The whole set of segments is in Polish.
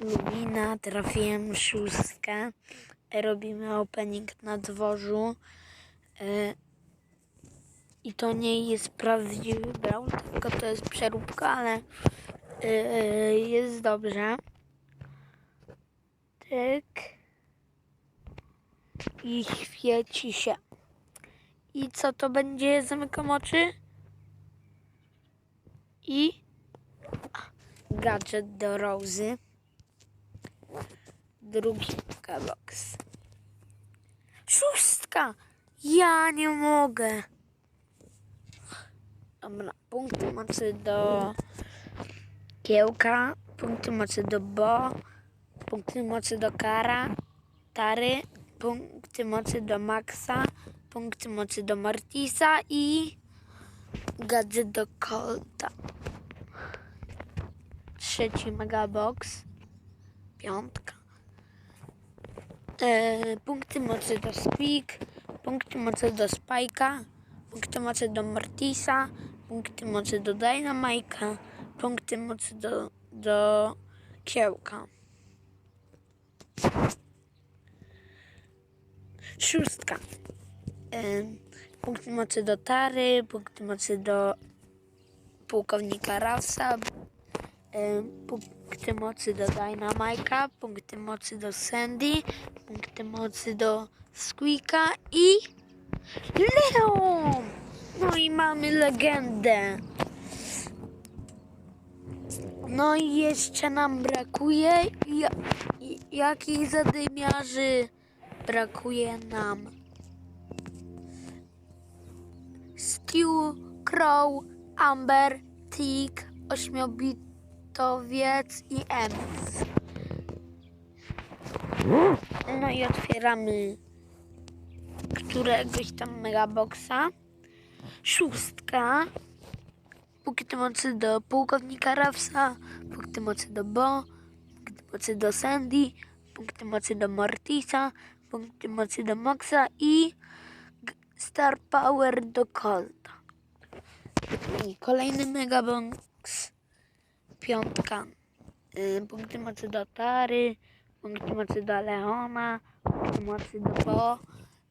Lubina, trafiłem szóstkę. Robimy opening na dworzu. E, I to nie jest prawdziwy brawl, tylko to jest przeróbka, ale e, jest dobrze. Tak. I świeci się. I co to będzie? Zamykam oczy. I gadżet do Rozy. Drugi box. Szóstka! Ja nie mogę. Dobra, punkty mocy do kiełka, punkty mocy do bo, punkty mocy do kara, tary, punkty mocy do Maxa, punkty mocy do Martisa i gadżet do Colta. Trzeci megabox, piątka. E, punkty mocy do Squeak, punkty mocy do Spike'a, punkty mocy do Mortisa, punkty mocy do Dynamite'a, punkty mocy do, do Kiełka. Szóstka. E, punkty mocy do Tary, punkty mocy do pułkownika Rawsa, e, punkty mocy do Dynamite'a, punkty mocy do Sandy, punkty mocy do Squeaka i Leon! No i mamy legendę. No i jeszcze nam brakuje ja, jakich zadymiarzy brakuje nam? Stew, Crow, Amber, Tick, Ośmiobitowiec i Ems. No i otwieramy któregoś tam megaboxa. Szóstka. Punkty mocy do pułkownika Rawsa. Punkty mocy do Bo. Punkty mocy do Sandy. Punkty mocy do Mortisa. Punkty mocy do Moxa i Star Power do Colta. I kolejny megabox. Piątka. Y, Punkty mocy do Tary. Punkty mocy do Leona. Punkty mocy do Bo.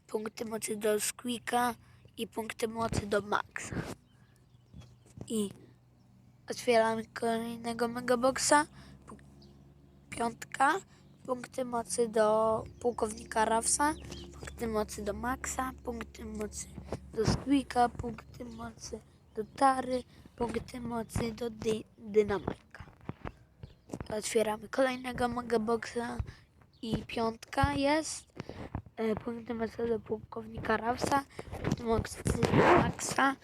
Punkty mocy do Squeaka i punkty mocy do Maxa. I otwieramy kolejnego megaboxa. Piątka. Punkty mocy do pułkownika Rawsa. Punkty mocy do Maxa. Punkty mocy do Squeaka. Punkty mocy do Tary. Punkty mocy do dy Dynamika. Otwieramy kolejnego megaboxa. I piątka jest. E, punkty do pułkownika Rawsa, Maxa,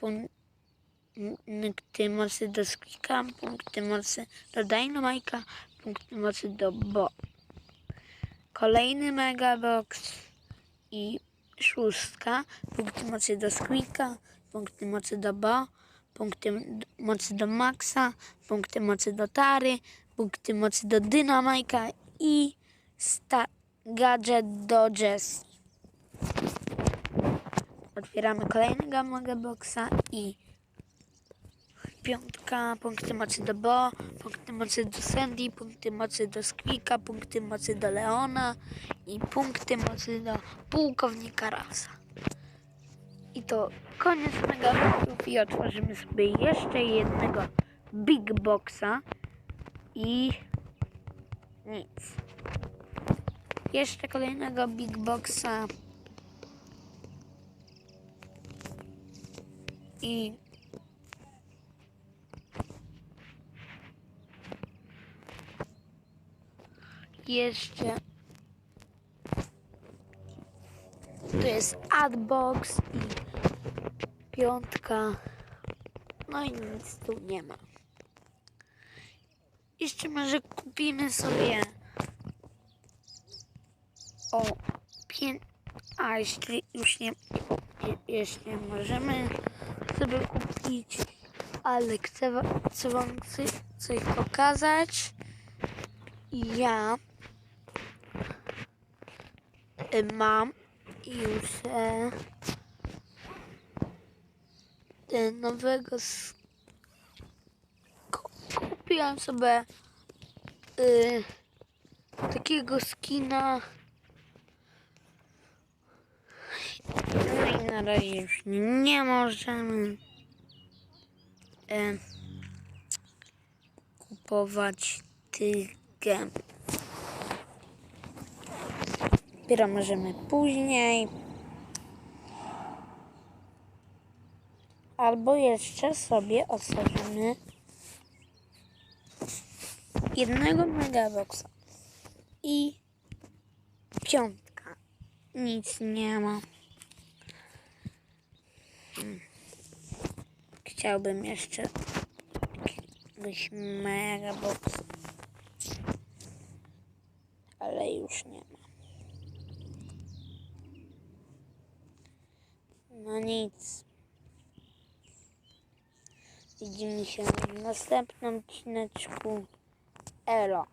punkty mocy do Squeaka, punkty mocy do Dynamite'a, punkty mocy do Bo. Kolejny megabox i szóstka, punkty mocy do Squeaka, punkty mocy do Bo, punkty mocy do Maxa, punkty mocy do Tary, punkty mocy do Dynamite'a i sta- gadżet do Jessie. Otwieramy kolejnego megaboxa i piątka, punkty mocy do Bo, punkty mocy do Sandy, punkty mocy do Squeaka, punkty mocy do Leona i punkty mocy do pułkownika Rasa. I to koniec megaboxów i otworzymy sobie jeszcze jednego big boxa i nic. Jeszcze kolejnego big boxa i jeszcze to jest adbox i piątka no i nic tu nie ma jeszcze może kupimy sobie o pię... A jeśli już nie... je- Jeśli nie możemy sobie kupić, ale chcę, chcę wam coś, pokazać. Ja mam już e, nowego s- ku- kupiłam sobie y, takiego skina. No i na razie już nie możemy y, kupować tych gem. Dopiero możemy później. Albo jeszcze sobie otworzymy jednego megaboxa i piątka. Nic nie ma. Hmm. Chciałbym jeszcze jakiegoś megaboxa, ale już nie ma. No nic. Widzimy się w następnym odcineczku. Elo.